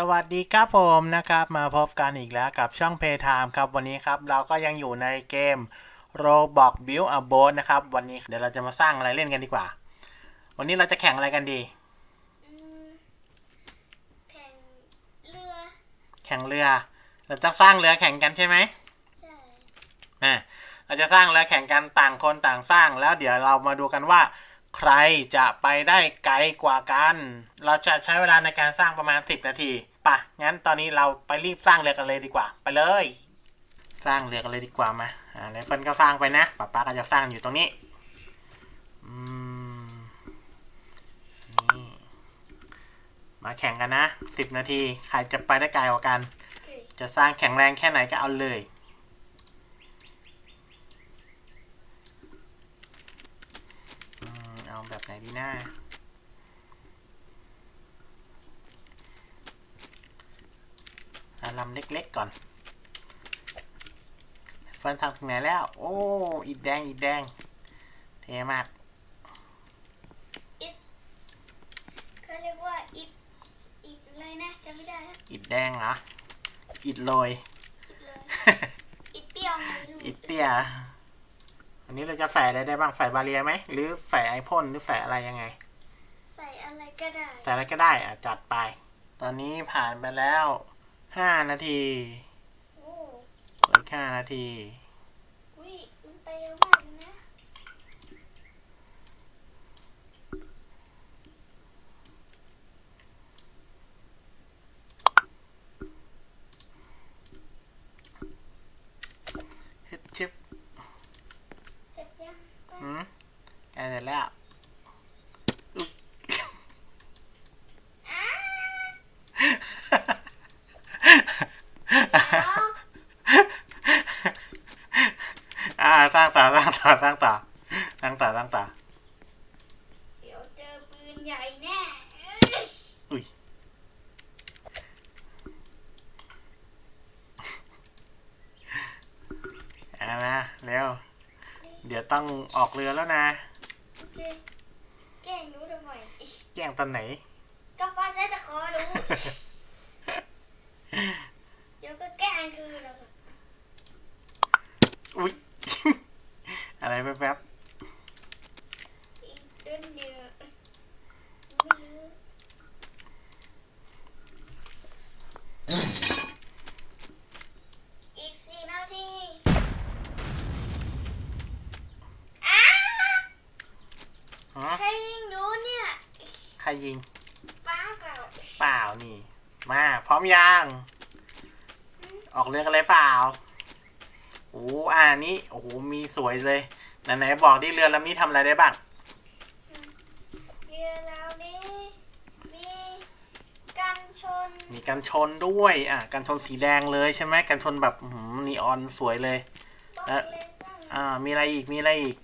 สวัสดีครับผมนะครับ มาพบกันอีกแล้วกับช่อง Playtime ครับวันนี้ครับ เราก็ยังอยู่ในเกม Roblox Build a Boat นะครับ วันนี้เดี๋ยวเราจะมาสร้างอะไรเล่นกันดีกว่า วันนี้เราจะแข่งอะไรกันดีอืมแข่งเรือแข่งเรือ เราจะสร้างเรือแข่งกันใช่ไหมใช่อ่าเราจะสร้างเรือแข่งกันต่างคนต่างสร้างแล้วเดี๋ยวเรามาดูกันว่า ใครจะไปได้ไกลกว่ากัน เราจะใช้เวลาในการสร้างประมาณ 10 นาทีป่ะงั้นตอนนี้เราไปรีบสร้างเรือกันเลยดีกว่า ไปเลย สร้างเรือกันเลยดีกว่ามาอ่าเลเฟิลก็สร้างไปนะป๊าป๊าก็จะสร้างอยู่ตรงนี้อืมนี่มาแข่งกันนะ 10 นาที ใครจะไปได้ไกลกว่ากันโอเคจะสร้างแข็งแรงแค่ไหนก็เอาเลยอืม เอาแบบไหนดีนะเอาลำเล็กๆก่อนเฟิร์นทำถึงไหนแล้ว โอ้อิดแดงอิดแดง เท่มากเขาเรียกว่าอิดอิดอะไรนะจำไม่ได้นะอิดแดงเหรอ อิดโรยอิดเลย อิดเปรี้ยวไงไม่รู้ อิดเตี้ย อันนี้เราจะใส่อะไรได้บ้างใส่บาเรียไหมหรือใส่ไอพ่นหรือใส่อะไรยังไง ใส่อะไรก็ได้ ใส่อะไรก็ได้อะจัดไป ตอนนี้ผ่านไปแล้วห้านาทีโอ้เหลือแค่นาที วิมันไปเร็วมากเลยนะ ชิบชิบ เสร็จยัง หืมใกล้เสร็จแล้วอ้าเดี๋ยวอ่าสร้างต่อสร้างต่อสร้างต่อสร้างต่อสร้างต่อเดี๋ยวเจอปืนใหญ่แน่เอ้ยอุ้ยเอานะเร็ว เดี๋ยวต้องออกเรือแล้วนะ โอเคแกล้งหนูทำไมแจ้งตอนไหน ก็ฟ้าใช้ตะขอรู้ เดี๋ยวก็แกล้งคืนแล้วก็อุ้ยอะไรแป๊บ อีกเดือนเดียวไม่รู้อีกสี่นาทีอ้า ๆฮะ ใครยิงหนูเนี่ย ใครยิง ป้าเปล่า เปล่านี่ มา พร้อมยัง ออกเรือกันเลยเปล่าโอ้อ่านี้โอ้โหมีสวยเลยไหนๆบอกดิเรือลำนี้ทำอะไรได้บ้างเรือเรานี้มีกันชน มีกันชนด้วย อะกันชนสีแดงเลยใช่ไหมกันชนแบบอื้อหือนีออนสวยเลยบล็อกเอ่อเลเซอร์อ่า มีอะไรอีกมีอะไรอีก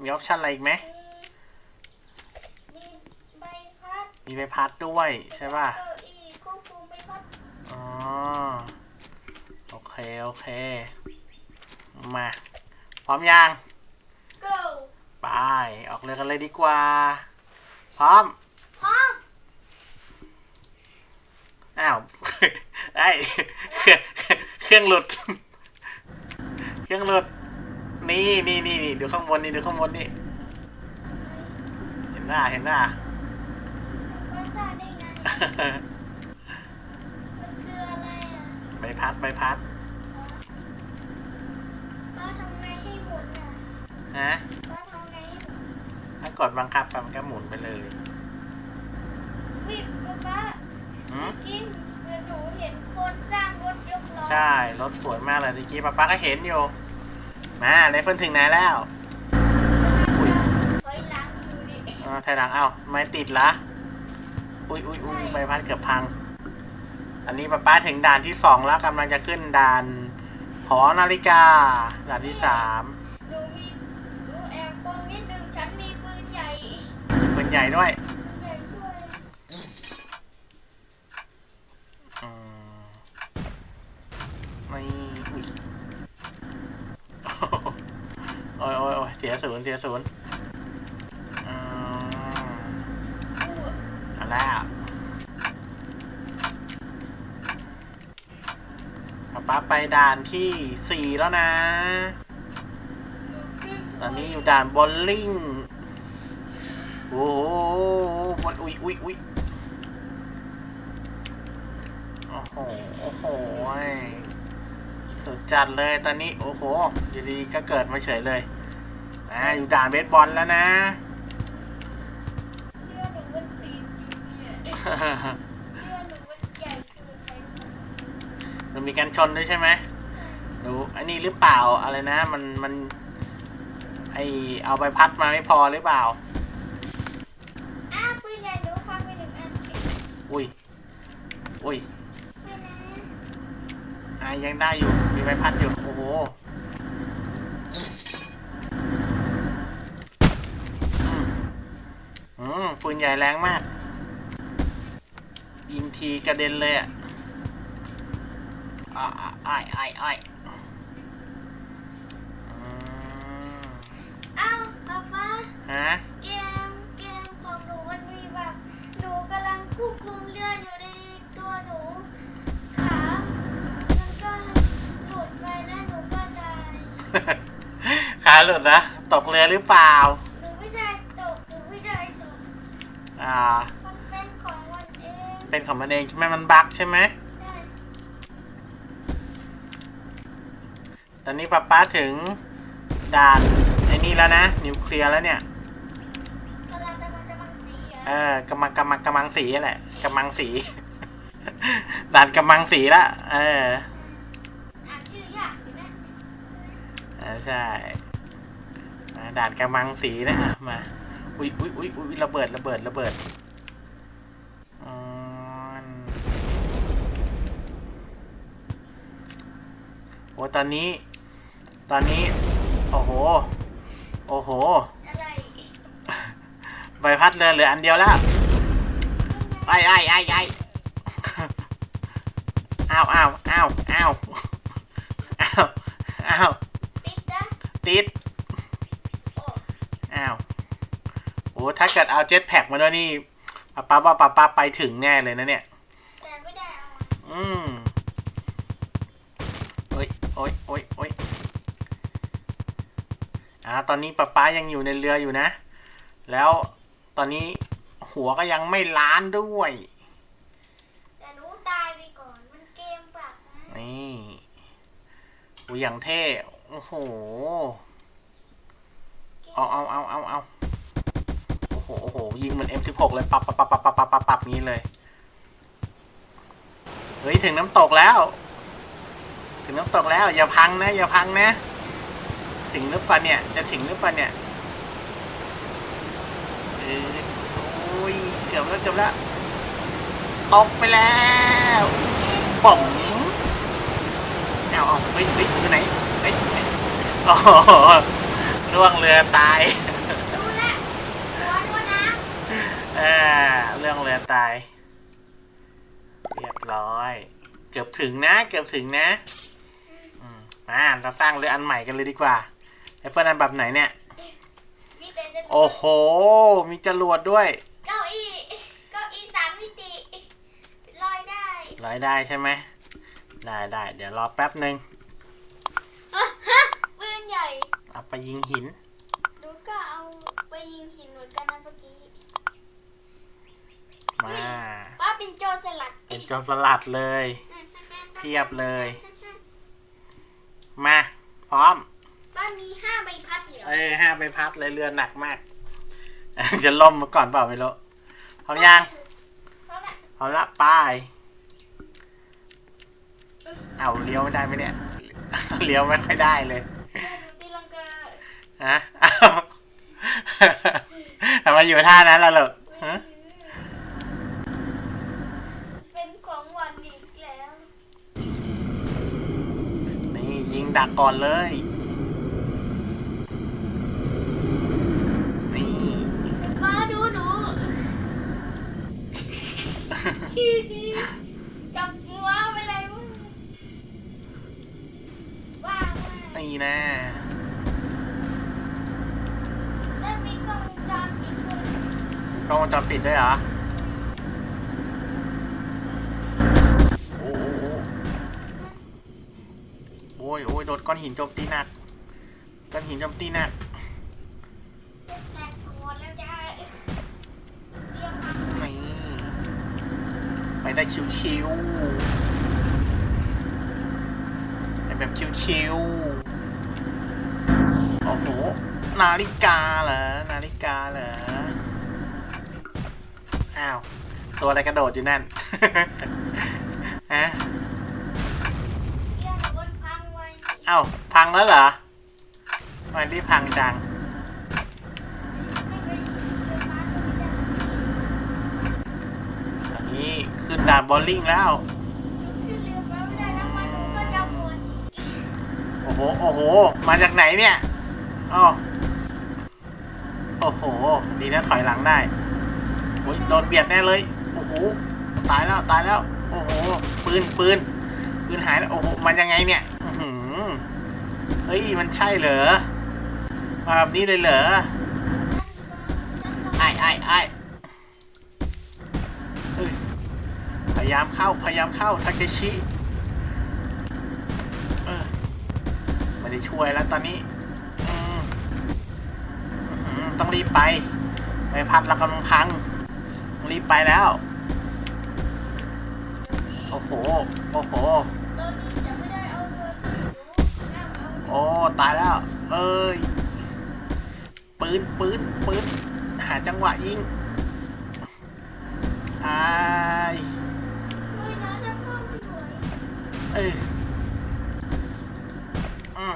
มีออปชั่นอะไรอีกไหมมีมีใบพัดมีใบพัดด้วยใช่ป่ะ เก้าอี้ควบคุมใบพัด อ๋อ โอเคโอเค มา พร้อมยัง go ไป ออกเรือกันเลยดีกว่า พร้อม พร้อม อ้าว ไอ้ยเครื่องเครื่องหลุด เครื่องหลุด นี่นี่นี่นี่ดูข้างบนนี่ดูข้างบนนี่ เห็นหน้าเห็นหน้าว่าทราบได้ไงมันคืออะไรอะใบพัดใบพัด ก็ทำไงให้หมุนอะ ฮะก็ทำไงให้หมุนถ้ากดบังคับไปมันก็หมุนไปเลยวิบป๊าป๊าหืมเมื่อกี้เหมือนหนูเห็นคนสร้างรถยกล้อใช่รถสวยมากเลยเมื่อกี้ป้าป้าก็เห็นอยู่ มาเลเฟิลถึงไหนแล้วอุ้ยถอยหลังอยู่นี่เออไทยหลังเอ้าไม่ติดละอุ้ยอุ้ยอุ้ยใบพัดเกือบพัง อันนี้ป้าป้าถึงด่านที่สองแล้วกำลังจะขึ้นด่านหอนาฬิกาด่านที่สามหนูมี ใหญ่ด้วยไม่อุ้ยโอ้ยโอ้ยโอ้ยเสียศูนย์เสียศูนย์อืมอู้เอาแล้วด่านที่สี่แล้วนะ ตอนนี้อยู่ด่านบอลลิง โอ้โหบอลอุ้ยอุ้ยอุ้ยโอ้โห โอ้โหยสุดจัดเลยตอนนี้ โอ้โห อยู่ดีก็เกิดมาเฉยเลย อ่า อยู่ด่านเบสบอลแล้วนะเลือดหนูมันตีนอยู่เนี่ยเลือดหนูมันใหญ่เกินไปมันมีการชนด้วยใช่ไหมดูอันนี้หรือเปล่า อะไรนะ มัน มัน ไอเอาใบพัดมาไม่พอหรือเปล่า อ้าวปืนใหญ่หนูฟังไปหนึ่งอัน อุ้ย อุ้ยไม่นะอ่ายังได้อยู่ มีใบพัดอยู่ โอ้โหอืมอืมปืนใหญ่แรงมาก ยิงทีกระเด็นเลยอะอ่าอ่าอ้ายอ้ายอ้ายอืมอ้าวป๊าป๊าฮะ ขาหลุดนะ ตกเรือหรือเปล่า หนูไม่ได้ตกหนูไม่ได้ตกอ่า มันเป็นของมันเองเป็นของมันเองใช่ไหมมันบั๊กใช่ไหม ได้ตอนนี้ป้าป้าถึงด่านไอ้นี่แล้วนะ นิวเคลียร์แล้วเนี่ย กำลังจะมันจะมังสีเออะอกำมังกำมังกำมังสีแหละกำมังสี ด่านกำมังสีละ เออ อ่านชื่อยากอยู่นะ เออใช่อ่า ด่านกำมังสีนะอะมา อุ้ยอุ้ยอุ้ยอุ้ยระเบิดระเบิดระเบิดอืมโอ้ตอนนี้ ตอนนี้ โอ้โห โอ้โหอะไรใบพัดเรือเหลืออันเดียวแล้วไอ้ไอ้ไอ้ไอ้อ้าวอ้าวอ้าวอ้าวอ้าวอ้าวติดนะ ติด โอ้ อ้าวโอ้ถ้าเกิดเอาเจ็ตแพ็กมาด้วยนี่ป้าป้าว่าป้าป้าไปถึงแน่เลยนะเนี่ย แต่ไม่ได้เอามาอืมโอ้ยโอ้ยโอ้ยโอ้ยอ่า ตอนนี้ป้าป้ายังอยู่ในเรืออยู่นะ แล้วตอนนี้หัวก็ยังไม่ล้านด้วย แต่หนูตายไปก่อน มันเกมปากนะนี่อูอย่างเท่ โอ้โหเกมเอาเอาเอาเอาเอา โอ้โห ยิงเหมือน M16 เลย ปับปับปับปับปับปับปับปับนี้เลย เฮ้ย ถึงน้ำตกแล้ว ถึงน้ำตกแล้ว อย่าพังนะ อย่าพังนะ ถึงหรือเปล่าเนี่ย จะถึงหรือเปล่าเนี่ยเออโอ้ย เกือบแล้วเกือบแล้วตกไปแล้วป๋องเอาเอาเฮ้ยเฮ้ยอยู่ไหนเฮ้ยโอ้โหล่วงเรือตาย ดูแลวหัวดูน้ อ่า เรื่องเรือตาย เรียบร้อย เกือบถึงนะ เกือบถึงนะอืมมาเราสร้างเรืออันใหม่กันเลยดีกว่าแอปเปิลอันแบบไหนเนี่ยำมีแต่จะโอ้โห มีจรวดด้วย เก้าอี้ เก้าอี้สามมิติลอยได้ลอยได้ใช่ไหม ได้ได้เดี๋ยวรอแป๊บหนึ่งอะฮะปืนใหญ่ เอาไปยิงหินหนูก็เอาไปยิงหินเหมือนกันนะเมื่อกี้ มาป้าเป็นโจรสลัดเป็นจนสลัดเลย เพียบเลย มา พร้อมป้ามีห้าใบพัดเหรอเออห้าใบพัดเลยเรือหนักมาก จะล่มมาก่อนเปล่าไม่รู้พร้อมยังเพราะน่ะเอาละป้ายเอาเลี้ยวไม่ได้ไหมเนี่ยเลี้ยวไม่ค่อยได้เลยเออหนูตีลังกาฮะเอาทำไมอยู่ท่านั้นล่ะลูกฮะ ดักก่อนเลย นี่ป้าดูหนูจับหัวไปเลยว่าว่างมากนี่นะแล้วมีกล้องวงจรปิดด้วยกล้องวงจรปิดด้วยเหรอโอ้โหโอ้ยโอ้ยโดนก้อนหินโจมตีหนัก ก้อนหินโจมตีหนักแตกโกรธแล้วจ้าเรียกมานี่ไปได้ชิวๆไปแบบชิวๆโอ้โห นาฬิกาเหรอ นาฬิกาเหรอ อ้าว ตัวอะไรกระโดดอยู่นั่น ฮะ อ้าพังแล้วเหรอทำไมันที่พังจังไม่ไปเดินมาก็ไม่ได้ตอนนี้ขึ้นด่านบอลลิงแล้วขึ้นเรือมาไม่ได้น้ำมันหนูก็จะหมดอีกโอ้โห โอ้โห มาจากไหนเนี่ยอ๋อโอ้โห ดีนะถอยหลังได้โอ้ยโดนเบียดแน่เลย โอ้โห ตายแล้ว ตายแล้ว โอ้โห ปืน ปืน ปืนหายแล้ว โอ้โห มันยังไงเนี่ย อื้อหือ เฮ้ย มันใช่เหรอ มาแบบนี้เลยเหรอไอ้ไอ้ไอ้พยายามเข้า พยายามเข้า ทาเคชิเออไม่ได้ช่วยแล้วตอนนี้ ต้องรีบไปใบพัดเรากำลังพัง รีบไปแล้ว โอ้โห โอ้โห โอ้ ตายแล้ว เอ้ย ปืน ปืน ปืน หาจังหวะยิงอายไม่นะจะเข้าไม่ไหวเอออืม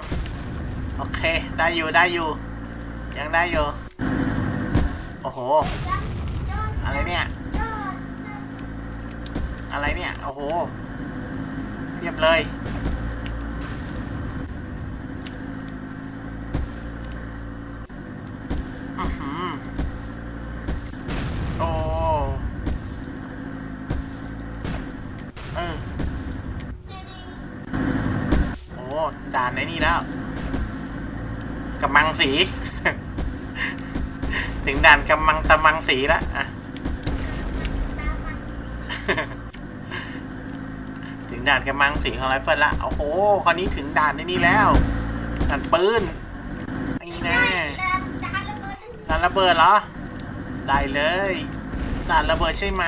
โอเค ได้อยู่ ได้อยู่ ยังได้อยู่ โอ้โห อะไรเนี่ย อะไรเนี่ย โอ้โหเรียบเลย สีล้วอะถึงด่านกำมังสีของไรเฟิลละโอ้โหคราวนี้ถึงด่านในนี่แล้วด่านปืนไอ้แน่ด่านด่านระเบิดด่านระเบิดเหรอ ได้เลยด่านระเบิดใช่ไหม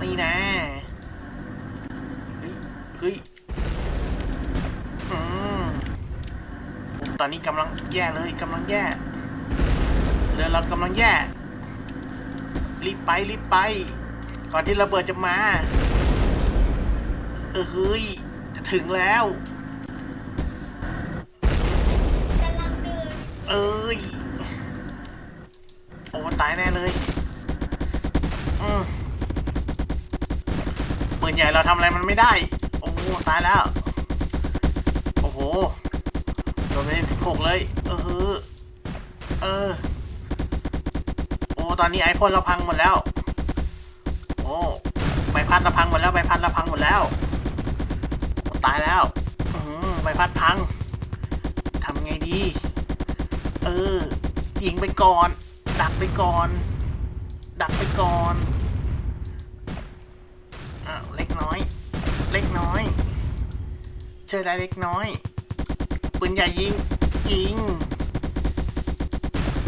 นี่แน่เฮ้ยฮ้ยอืมตอนนี้กำลังแย่เลยกำลังแย่เรือเรากำลังแย่ รีบไปรีบไป ก่อนที่ระเบิดจะมา เออเฮ้ย จะถึงแล้ว กำลังเดินเอ้ย โอ้ตายแน่เลย อืมปืนใหญ่เราทำอะไรมันไม่ได้ โอ้ตายแล้ว ตอนนี้ไอพ่นเราพังหมดแล้ว โอ้ใบพัดเราพังหมดแล้วใบพัดเราพังหมดแล้วตายแล้วใบพัดพังทำไงดี เออ ยิงไปก่อน ดักไปก่อน ดักไปก่อนอ้าเล็กน้อย เล็กน้อยเจอได้เล็กน้อย ปืนใหญ่ยิง ยิง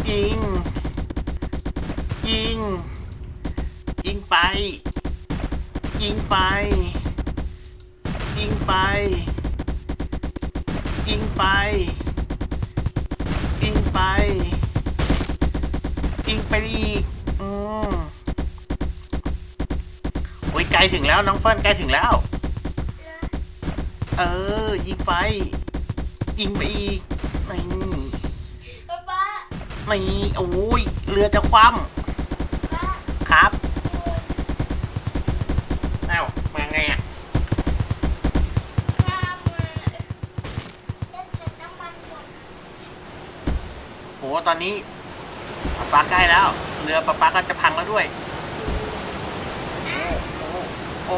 ยิง ยิง ยิงไป ยิงไป ยิงไป ยิงไป ยิงไป ยิงไปอีก อืมโอ้ยไกลถึงแล้วน้องเฟิร์นใกล้ถึงแล้ว เออ ยิงไป ยิงไปอีกนี่ป๊าป๊านี่โอ้ย เรือจะคว่ป๊าำ ตอนนี้ป๊าป๊าใกล้แล้ว เรือป๊าป๊าก็จะพังแล้วด้วยโอ้โอ้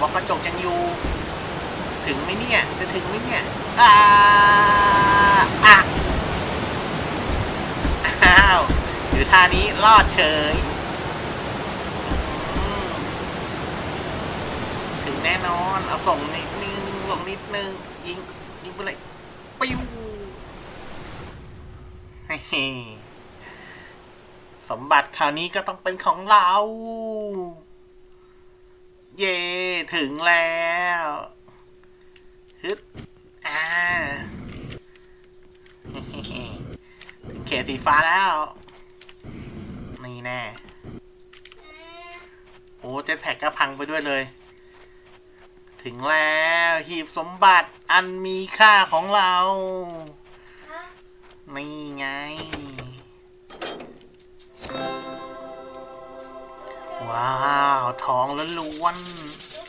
บอกกระจกยังอยู่ ถึงไหมเนี่ย จะถึงไหมเนี่ยอ่าอะอ้าวหรือท่านี้รอดเฉยถึงแน่นอน เอาส่งนิดนึงลงนิดนึง ยิง ยิงไปเลยปิ้ว สมบัติคราวนี้ก็ต้องเป็นของเรา เย่ถึงแล้วฮึดอ่าเขตสีฟ้าแล้ว นี่แน่ โอ้เจ็ตแพ็กก็พังไปด้วยเลย ถึงแล้ว หีบสมบัติอันมีค่าของเรา นี่ไง ว้าวทองล้วนหนู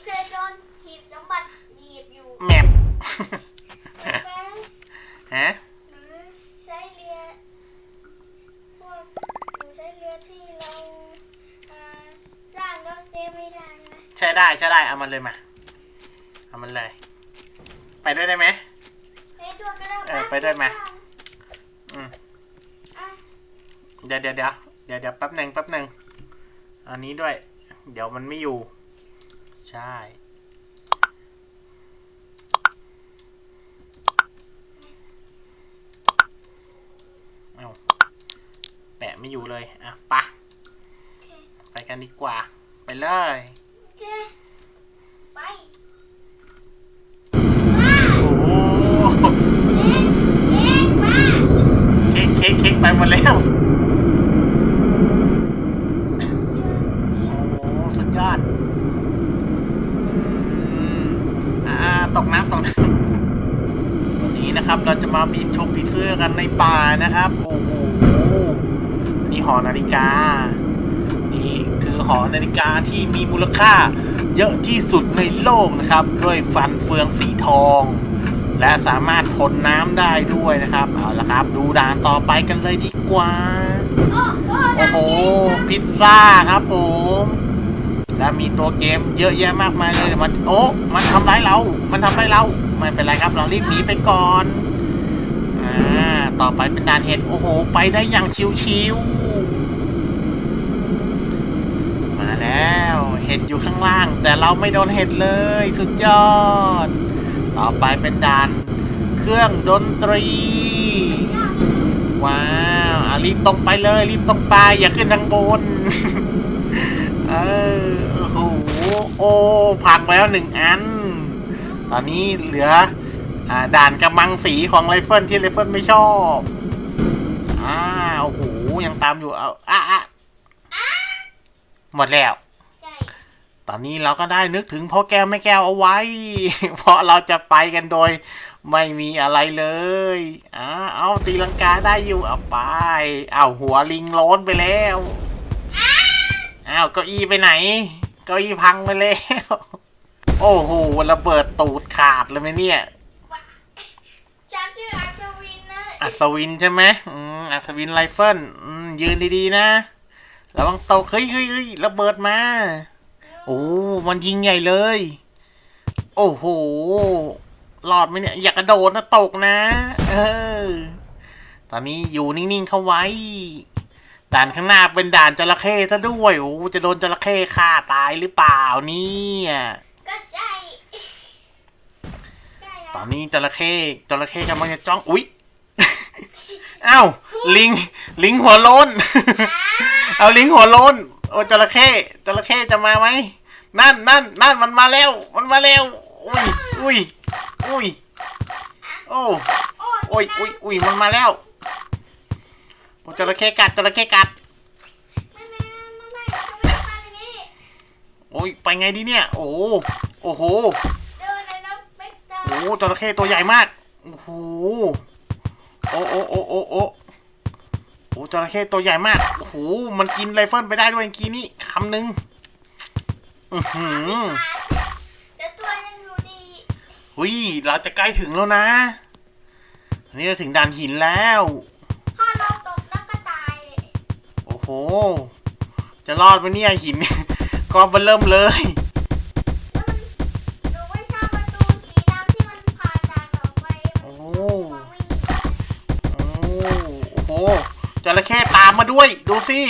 เคยโดนหีบสมบัติหนีบอยู่ๆแมปแม่ฮะ หนูใช้เรือพวกหนูใช้เรือที่เราเอ่อสร้างแล้วเซฟไม่ได้ใช่ไหมใช่ได้ใช่ได้ เอามันเลยมา เอามันเลย ไปด้วยได้ไหม ไปด้วยก็ได้เออไปด้วยมาอืม อะ เดี๋ยวเดี๋ยวเดี๋ยวเดี๋ยวเดี๋ยวแป๊บหนึ่งแป๊บหนึ่งอันนี้ด้วย เดี๋ยวมันไม่อยู่ ใช่ เอาแปะไม่อยู่เลย อะปะโอเคไปกันดีกว่า ไปเลยโอเคไปโอ้โหเล็กมาเค้กเค้กเค้กไปหมดแล้ว โอ้โหสุดยอดอืม อ่าตกน้ำตกน้ำวันนี้นะครับ เราจะมาบินชมผีเสื้อกันในป่านะครับ โอ้โหนี่หอนาฬิกา นี่คือหอนาฬิกาที่มีมูลค่า เยอะที่สุดในโลกนะครับ ด้วยฟันเฟืองสีทอง และสามารถทนน้ำได้ด้วยนะครับ เอาละครับ ดูด่านต่อไปกันเลยดีกว่า โอ้โอ้โอ้โหพิซซ่าครับผม และมีตัวเกมเยอะแยะมากมายเลยมันโอ้มันทำร้ายเรา มันทำร้ายเราไม่เป็นไรครับเรารีบหนีไปก่อนอ่าต่อไปเป็นด่านเห็ดโอ้โห ไปได้อย่างชิวๆมาแล้วเห็ดอยู่ข้างล่าง แต่เราไม่โดนเห็ดเลย สุดยอด ต่อไปเป็นด่านเครื่องดนตรี ว้าวอะรีบตรงไปเลย รีบตรงไปอย่าขึ้นทางบน เออ โอ้โหโอ้พังไปแล้วหนึ่งอัน ตอนนี้เหลืออ่าด่านกำมังสีของไรเฟิลที่ไรเฟิลไม่ชอบอ่าโอ้โหยังตามอยู่เอาอะอะหมดแล้ว ตอนนี้เราก็ได้นึกถึงพ่อแก้วแม่แก้วเอาไว้ เพราะเราจะไปกันโดย ไม่มีอะไรเลยอ่าเอาตีลังกาได้อยู่เอาไปเอาหัวลิงโล้นไปแล้วอ้าวเก้าอี้ไปไหน เก้าอี้พังไปแล้ว โอ้โหระเบิดตูดขาดเลยไหมเนี่ย ฉันชื่ออัศวินนะอัศวินใช่ไหมอืมอัศวินไรเฟิลอืมยืนดีๆนะระวังตกเฮ้ยเฮ้ยเฮ้ยระเบิดมา โอ้มันยิงใหญ่เลย โอ้โหรอดไหมเนี่ย อยากกระโดดนะตกนะ เออ ตอนนี้อยู่นิ่งๆเข้าไว้ ด่านข้างหน้าเป็นด่านจระเข้ซะด้วยโอ้จะโดนจระเข้ฆ่าตายหรือเปล่าเนี่ยก็ใช่ใช่ตแล้อวนนี้จระเข้จระเข้กำลังจะจ้องอุ๊ยอ้าวลิงลิงหัวโล้นเอาลิงหัวโล้นโอ้จระเข้จระเข้จะมาไหมนั่นนั่นนั่นมันมาแล้ว มันมาแล้วอุ้ยอุ้ยอุ้ยโอ้โอ้โอ้ยอุ้ยอุ้ยมันมาแล้ว โอ้จระเข้กัดจระเข้กัด ไม่ไม่ไม่ไม่ไม่จะไม่ทำอย่างนี้โอ้ยไปไงดีเนี่ย โอ้โหโอ้โหเดินเลยนะเม็กซ์ตาโอ้โหจระเข้ตัวใหญ่มาก โอ้โหโอ้โอ้โอ้โอ้โอ้โอ้จระเข้ตัวใหญ่มาก โอ้โหมันกินไรเฟิลไปได้ด้วยเมื่อกี้นี่คำหนึ่งอือหือแต่ตัวยังอยู่ดีหุยเราจะใกล้ถึงแล้วนะอันนี้เราถึงด่านหินแล้วถ้าเราต จะรอดไหมเนี่ยหิน ก็เบนเริ่มเลย แล้วมันหนูไม่ชอบประตูสีดำที่มันผ่านด่านออกไปโอ้มันมองไม่เห็นโอ้โอ้โหจระเข้ตามมาด้วย ดูสิ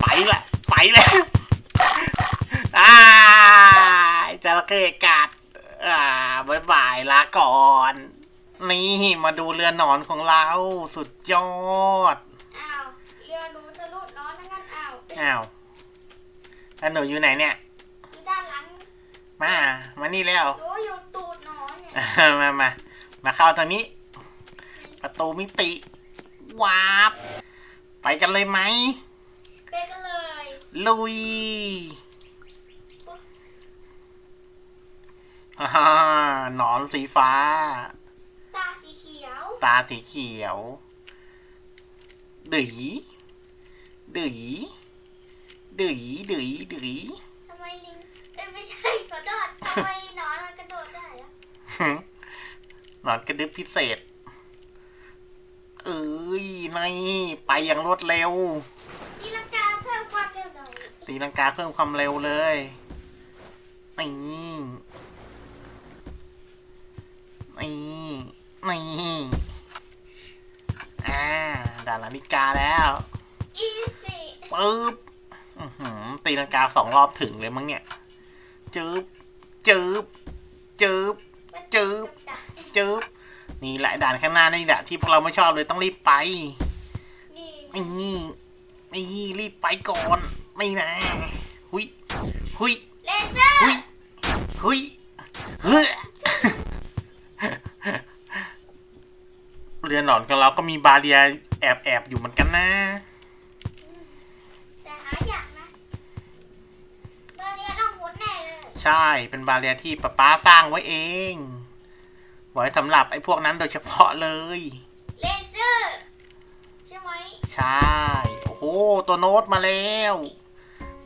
ไปละไปแล้วอ่าจระเข้กัดเออ่าบายบายลาก่อน นี่มาดูเรือนหนอนของเราสุดยอด อ้าวอ้าวแล้วหนูอยู่ไหนเนี่ย อยู่ด้านหลังมา มานี่แล้ว หนูอยู่ตูดหนอนเนี่ยมามา มาเข้าตรงนี้ ประตูมิติ วาบ ไปกันเลยไหม ไปกันเลย ลุยอ่าหนอนสีฟ้า ตาสีเขียว ตาสีเขียวดืยดืย ดืยดืยดืยทำไมลิงเอ้ยไม่ใช่ขอโทษทำไมหนอนมันกระโดดได้อะหนอนกระดึบพิเศษ เอ้ยนี่ไปอย่างรวดเร็ว ตีลังกาเพิ่มความเร็วหน่อยตีลังกาเพิ่มความเร็วเลยนี่นี่นี่อ่าด่านนาฬิกาแล้ว อีสี่ปึ๊บอื้อหือ ตีลังกาสองรอบถึงเลยมั้งเนี่ยจึ๊บจึ๊บจึ๊บจืบจึ๊บนี่แหละด่านข้างหน้านี่แหละที่พวกเราไม่ชอบเลยต้องรีบไปนี่นี่นี่รีบไปก่อนไม่นะหุยหุยเลเซอร์หุยหุยเฮ้ยเรือหนอนของเราก็มีบาเรียแอบแอบๆอยู่เหมือนกันนะ แต่หาอยากนะตอนนี้ต้องหดแน่เลย ใช่เป็นบาเรียที่ป้าป้าสร้างไว้เอง ไว้สำหรับไอ้พวกนั้นโดยเฉพาะเลย เลเซอร์ ใช่ไหม ใช่ โอ้โห ตัวโน้ตมาแล้ว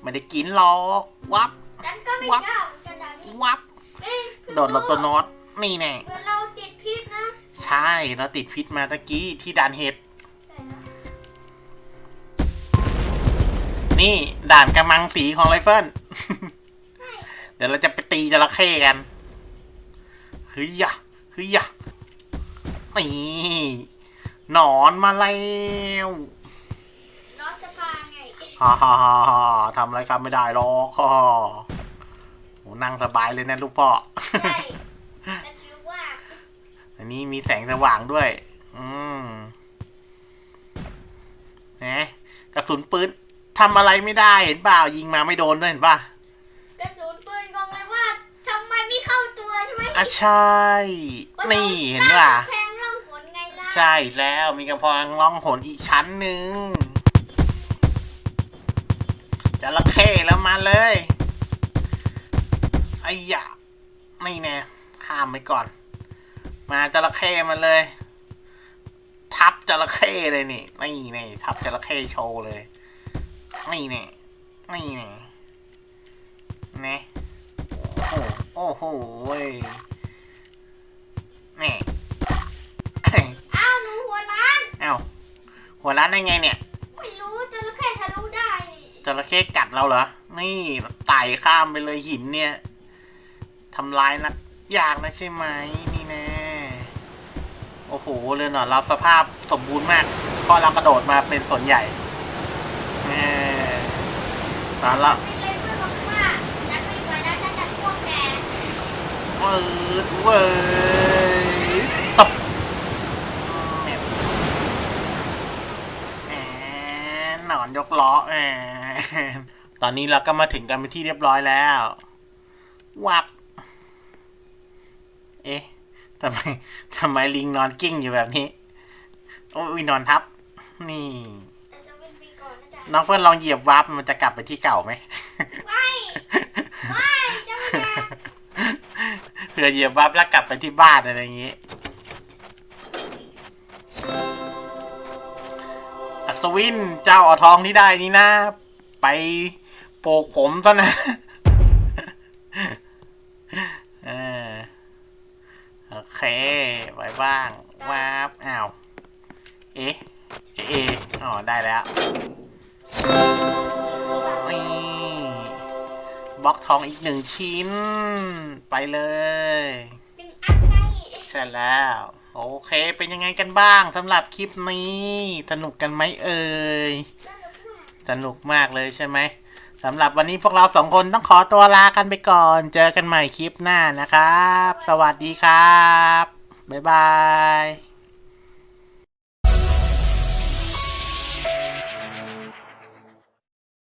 ไม่ได้กินหรอก วับฉันก็ไม่วับ ชอบกระดาษนี้วับ เอ้ยโดดหลบตัวโน้ตนี่แน่ เหมือนเราติดพิษนะใช่เราติดพิษมาตะกี้ที่ด่านเห็ดใช่นะนี่ด่านกระมังสีของไรเฟิลใช่เดี๋ยวเราจะไปตีจระเข้กันเฮ้ยยะเฮ้ยยะนี่หนอนมาแล้วนอนสะพานไงฮ่าฮ่าฮ่าฮ่าทำอะไรครับไม่ได้หรอกฮ่าโหนั่งสบายเลยนะลูกพ่อ ใช่แต่ถือว่าอันนี้มีแสงสว่างด้วย อืมนะกระสุนปืนทำอะไรไม่ได้เห็นเปล่ายิงมาไม่โดนด้วยเห็นป่ะกระสุนปืนกองเลยว่าทำไมไม่เข้า ตัวใช่ไหมอะใช่ก็รานี่เห็นสร้างป่ะกำแพงร่องหนไงล่ะใช่แล้วมีกระพองล่องหนอีกชั้นหนึ่งจระเข้แล้วมาเลยไอ้ยะนี่แน่ข้ามไปก่อน มาจระเข้มาเลย ทับจระเข้เลยนี่นี่แน่ทับจระเข้โชว์เลยนี่แน่นี่แน่แน่โอ้โหโอ้โหเว้ยแน่อ้าวหนูหัวล้านเอ้าหัวร้านได้ไงเนี่ย ไม่รู้จระเข้ทะลุได้จระเข้กัดเราเหรอ นี่ไต่ข้ามไปเลยหินเนี่ยทำร้ายนักยากนะใช่ไหมนี่แน่โอ้โหเรือหนอนเราสภาพสมบูรณ์มากเพราะเรากระโดดมาเป็นส่วนใหญ่แน่ตอนละ วืดเว้ยตบแหม่แหมหนอนยกล้อแหมตอนนี้เราก็มาถึงกันเป็นที่เรียบร้อยแล้ววับเอ๊ะทำไมทำไมลิงนอนกิ้งอยู่แบบนี้ โอ้ยนอนทับ นี่แต่จะเป็นปีก่อนนะจ๊ะน้องเฟิร์นลองเหยียบวับมันจะกลับไปที่เก่าไหมไม่ไม่จะไม่ได้ เผื่อเหยียบวับแล้วกลับไปที่บ้านอะไรอย่างงี้ อัศวินเจ้าเอทองที่ได้นี่นะ ไปโปกผมซะนะโอเคไว้บ้างวาบอ้าวเอ๊ะเอ๊ะ เอ๊ะอ๋อ ได้แล้ว บล็อกทองอีกหนึ่งชิ้น ไปเลยเป็นอันไงใช่แล้ว โอเคเป็นยังไงกันบ้างสำหรับคลิปนี้ สนุกกันไหมเอ่ยสนุกมากสนุกมากเลยใช่ไหมสำหรับวันนี้พวกเราสองคนต้องขอตัวลากันไปก่อน เจอกันใหม่คลิปหน้านะครับ สวัสดีครับ บ๊ายบาย